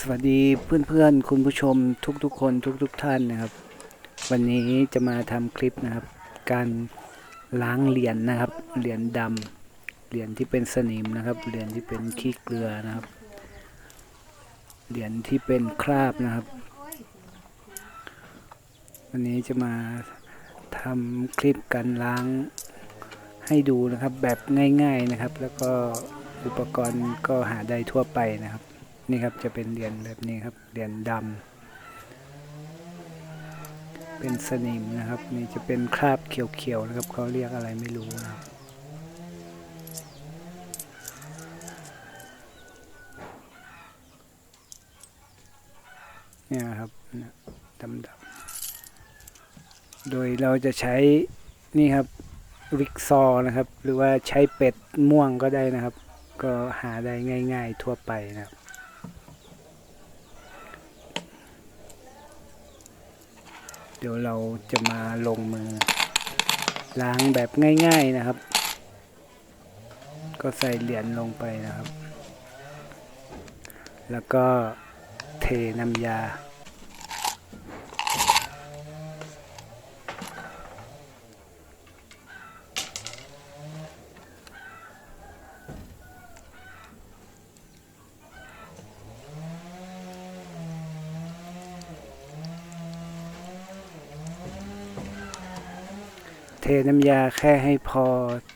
สวัสดีเพื่อนๆ คุณผู้ชมทุกๆ คนทุกๆท่านนะครับ วันนี้จะมาทำคลิปนะครับ การล้างเหรียญนะครับเหรียญดำเหรียญที่เป็นสนิมนะครับเหรียญที่เป็นขี้เกลือนะครับเหรียญที่เป็นคราบนะครับ วันนี้จะมาทำคลิปการล้างให้ดูนะครับแบบง่าย ๆนะครับ แล้วก็อุปกรณ์ก็หาได้ทั่วไปนะครับ นี่ครับจะเป็นเหรียญแบบนี้ครับเหรียญดำเป็นสนิมนะครับ นี่จะเป็นคราบเขียวๆนะครับเขาเรียกอะไรไม่รู้นะครับเนี่ยครับดำๆโดยเราจะใช้นี่ครับวิกซอนะครับ หรือว่าใช้เป็ดม่วงก็ได้นะครับ ก็หาได้ง่าย ๆทั่วไปนะครับ เดี๋ยวเราจะมาลงมือ ล้างแบบง่าย ๆนะครับ ก็ใส่เหรียญลงไปนะครับ แล้วก็เทน้ำยา เทน้ำยาแค่ให้พอ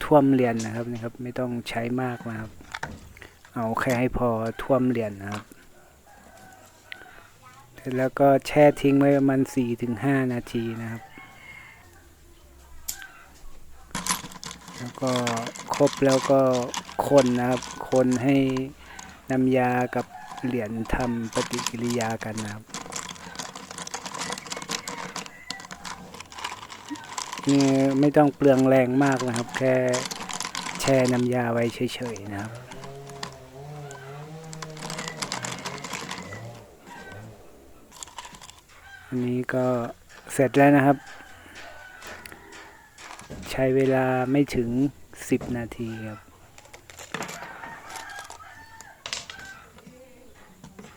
ท่วมเหรียญนะครับนะครับ ไม่ต้องใช้มากนะครับ เอาแค่ให้พอท่วมเหรียญนะครับเสร็จแล้วก็แช่ทิ้งไว้ประมาณสี่ถึงห้านาทีนะครับ แล้วก็ครบแล้วก็คนนะครับ คนให้น้ำยากับเหรียญทำปฏิกิริยากันนะครับ นี่ไม่ต้องเปลืองแรงมากนะครับ แค่แช่น้ำยาไว้เฉยๆนะครับ อันนี้ก็เสร็จแล้วนะครับ ใช้เวลาไม่ถึง 10 นาทีครับ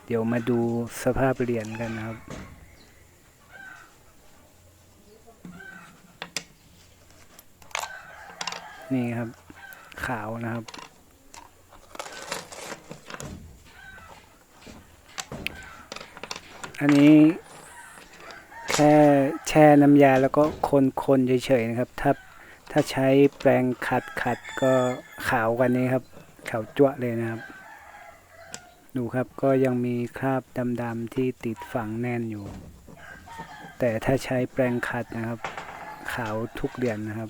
เดี๋ยวมาดูสภาพเหรียญกันนะครับ นี่ครับ ขาวนะครับ อันนี้แค่แช่น้ำยาแล้วก็คนๆเฉยๆนะครับ ถ้าถ้าใช้แปรงขัดขัดก็ขาวกว่านี้ครับ ขาวจั่วเลยนะครับ ดูครับก็ยังมีคราบดำๆที่ติดฝังแน่นอยู่ แต่ถ้าใช้แปรงขัดนะครับ ขาวทุกเหรียญนะครับ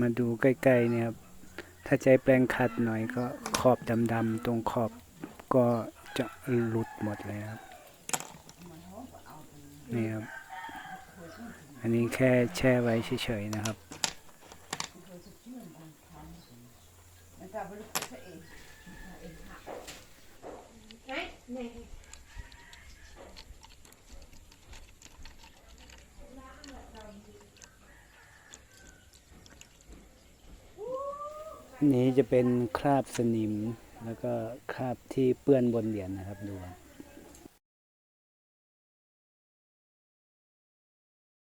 มาดูใกล้ๆเนี่ยครับถ้าใช้แปรงขัดหน่อยก็ขอบดำๆตรงขอบก็จะหลุดหมดเลยครับนี่ครับ อันนี้แค่แช่ไว้เฉยๆนะครับ นี้จะเป็นคราบสนิม แล้วก็คราบที่เปื้อนบนเหรียญนะครับดู